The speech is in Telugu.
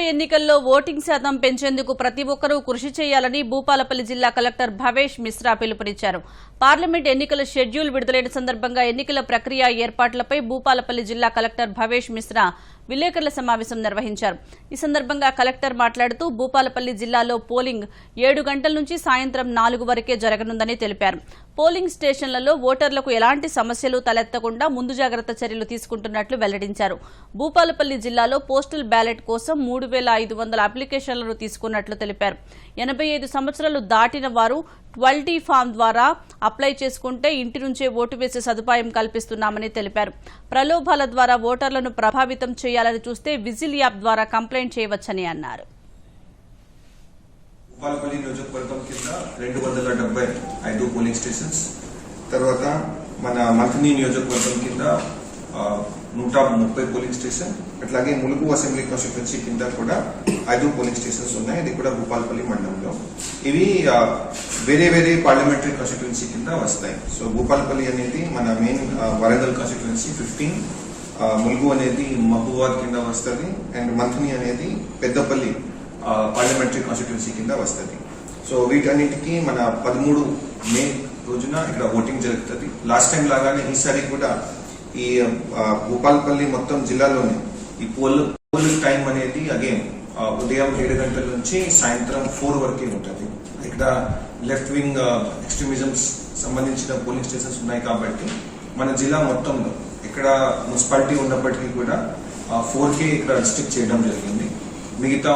రాబోయే ఎన్నికల్లో ఓటింగ్ శాతం పెంచేందుకు ప్రతి ఒక్కరూ కృషి చేయాలని భూపాలపల్లి జిల్లా కలెక్టర్ భవేష్ మిశ్రా పిలుపునిచ్చారు. పార్లమెంట్ ఎన్నికల షెడ్యూల్ విడుదలైన సందర్భంగా ఎన్నికల ప్రక్రియ ఏర్పాట్లపై భూపాలపల్లి జిల్లా కలెక్టర్ భవేష్ మిశ్రా విలేకరుల సమావేశం నిర్వహించారు. ఈ సందర్భంగా కలెక్టర్ మాట్లాడుతూ భూపాలపల్లి జిల్లాలో పోలింగ్ ఏడు గంటల నుంచి సాయంత్రం నాలుగు వరకే జరగనుందని తెలిపారు. పోలింగ్ స్టేషన్లలో ఓటర్లకు ఎలాంటి సమస్యలు తలెత్తకుండా ముందు జాగ్రత్త చర్యలు తీసుకుంటున్నట్లు వెల్లడించారు. భూపాలపల్లి జిల్లాలో పోస్టల్ బ్యాలెట్ కోసం మూడు వేల ఐదు వందల అప్లికేషన్లను తీసుకున్నట్లు తెలిపారు. ఎనభై ఐదు సంవత్సరాలు దాటిన వారు ట్వల్టీ ఫామ్ ద్వారా అప్లై చేసుకుంటే ఇంటి నుంచే ఓటు వేసే సదుపాయం కల్పిస్తున్నామని తెలిపారు. ప్రలోభాల ద్వారా ఓటర్లను ప్రభావితం చేయాలని చూస్తే విజిల్ యాప్ ద్వారా కంప్లైంట్ చేయవచ్చని అన్నారు. భూపాలపల్లి నియోజకవర్గం కింద రెండు వందల డెబ్బై ఐదు పోలింగ్ స్టేషన్స్ తర్వాత మన మంథని నియోజకవర్గం కింద నూట ముప్పై పోలింగ్ స్టేషన్ అట్లాగే ములుగు అసెంబ్లీ కాన్స్టిట్యున్సీ కింద కూడా ఐదు పోలింగ్ స్టేషన్స్ ఉన్నాయి. ఇది కూడా భూపాలపల్లి మండలంలో. ఇవి వేరే వేరే పార్లమెంటరీ కాన్స్టిట్యున్సీ కింద వస్తాయి. సో భూపాలపల్లి అనేది మన main Warangal constituency fifteen. Mulugu అనేది మహబూబాద్ కింద వస్తుంది. అండ్ మంథని అనేది పెద్దపల్లి పార్లమెంటరీ కాన్స్టిట్యున్సీ కింద వస్తుంది. సో వీటన్నిటికీ మన పదమూడు మే రోజున ఇక్కడ ఓటింగ్ జరుగుతుంది. లాస్ట్ టైం లాగానే ఈసారి కూడా ఈ ఆ, భూపాలపల్లి మొత్తం జిల్లాలోనే ఈ పోల్ పోలింగ్ టైం అనేది అగైన్ ఉదయం ఏడు గంటల నుంచి సాయంత్రం ఫోర్ వరకే ఉంటుంది. ఇక్కడ లెఫ్ట్ వింగ్ ఎక్స్ట్రీమిజమ్స్ సంబంధించిన పోలింగ్ స్టేషన్స్ ఉన్నాయి కాబట్టి మన జిల్లా మొత్తంలో ఇక్కడ మున్సిపాలిటీ ఉన్నప్పటికీ కూడా ఫోర్ కే ఇక్కడ రిస్ట్రిక్ట్ చేయడం జరిగింది. మిగతా